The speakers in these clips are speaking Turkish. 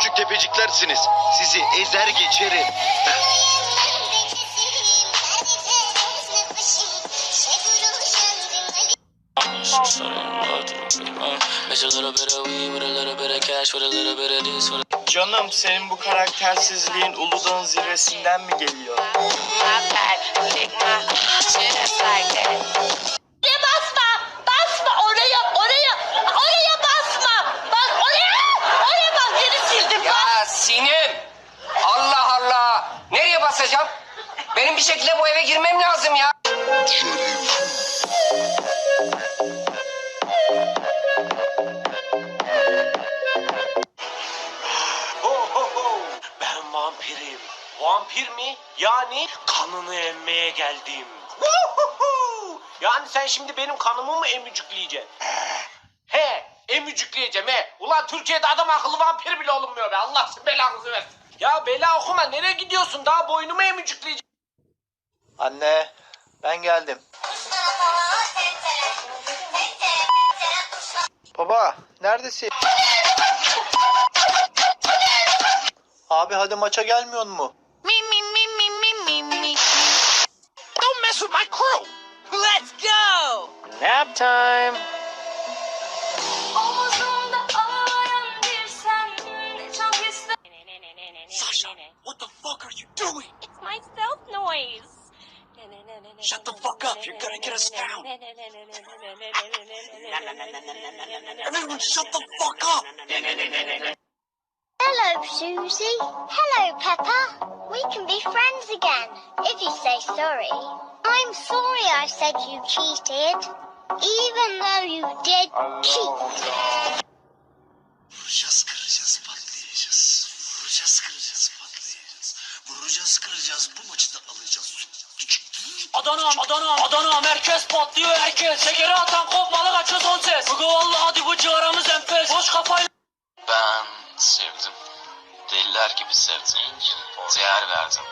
küçük tepeciklersiniz. Sizi ezer geçerim. Canım senin bu karaktersizliğin Uludağ'ın zirvesinden mi geliyor? Benim bir şekilde bu eve girmem lazım ya. Ben vampirim. Vampir mi? Yani kanını emmeye geldim. Yani sen şimdi benim kanımı mı emücükleyeceksin? He, emücükleyeceğim he. Ulan Türkiye'de adam akıllı vampir bile olunmuyor be. Allah sizin belanızı versin. Ya bela okuma nereye gidiyorsun? Daha boynumu emücükleyeceksin. Anne ben geldim. Baba neredesin? Abi hadi maça gelmiyor mu? Mi mi mi mi mi mi mi. Don't mess with my crew. Let's go! Nap time. Omuzumda ağlayan bir sen Çok ister Sasha, what the fuck are you doing? It's my stealth noise Shut the fuck up, you're gonna get us down. Everyone shut the fuck up. Hello, Susie. Hello, Peppa. We can be friends again, if you say sorry. I'm sorry I said you cheated, even though you did cheat. Adana, Adana, Adana merkez patlıyor herkes. Şekeri atan kopmalı kaçıyor son ses. Bugü vallahi hadi bu ciğaramız enfes. Boş kafayla. Ben sevdim. Deliler gibi sevdim. Değer verdim.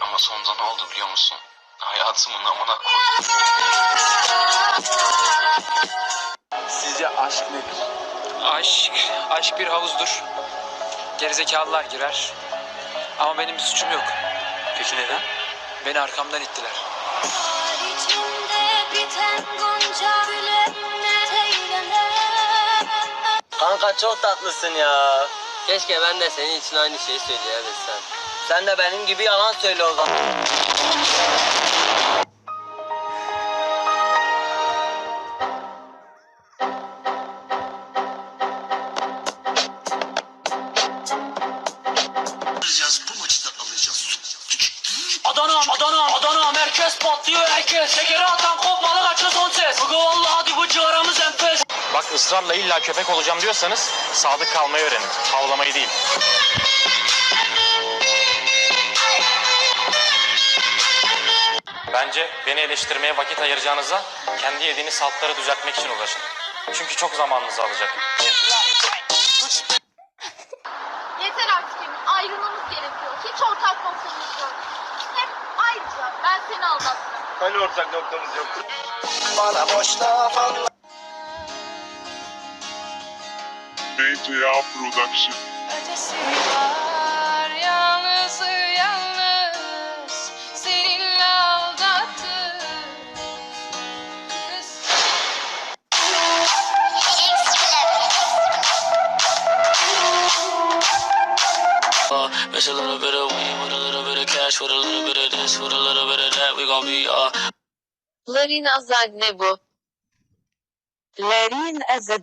Ama sonunda ne oldu biliyor musun? Hayatımın amına koydum. Sizce aşk nedir? Aşk, aşk bir havuzdur. Gerizekalılar girer. Ama benim bir suçum yok. Peki neden? Beni arkamdan ittiler. Kanka çok tatlısın ya. Keşke ben de senin için aynı şeyi söyleyebilsem. Sen de benim gibi yalan söyle o zaman. Adana, Adana, Adana merkez patlıyor herkes. Şekeri atan kopmalı Bak ısrarla illa köpek olacağım diyorsanız sadık kalmayı öğrenin. Havlamayı değil. Bence beni eleştirmeye vakit ayıracağınıza kendi yediğiniz saltları düzeltmek için uğraşın. Çünkü çok zamanınızı alacak. Yeter artık Emin ayrılmamız gerekiyor Hiç ortak noktamız yok Hep ayrıca ben seni aldattım Hani ortak noktamız yoktu? Bana boş laf anlat. BTA Production. Ötesi var yalnız yalnız Seninle aldattı Uh, mix a little bit of weed with a little bit of cash, with a little bit of this, with a little bit of that. We gon' be uh. Larin azad ne bu? Larin azad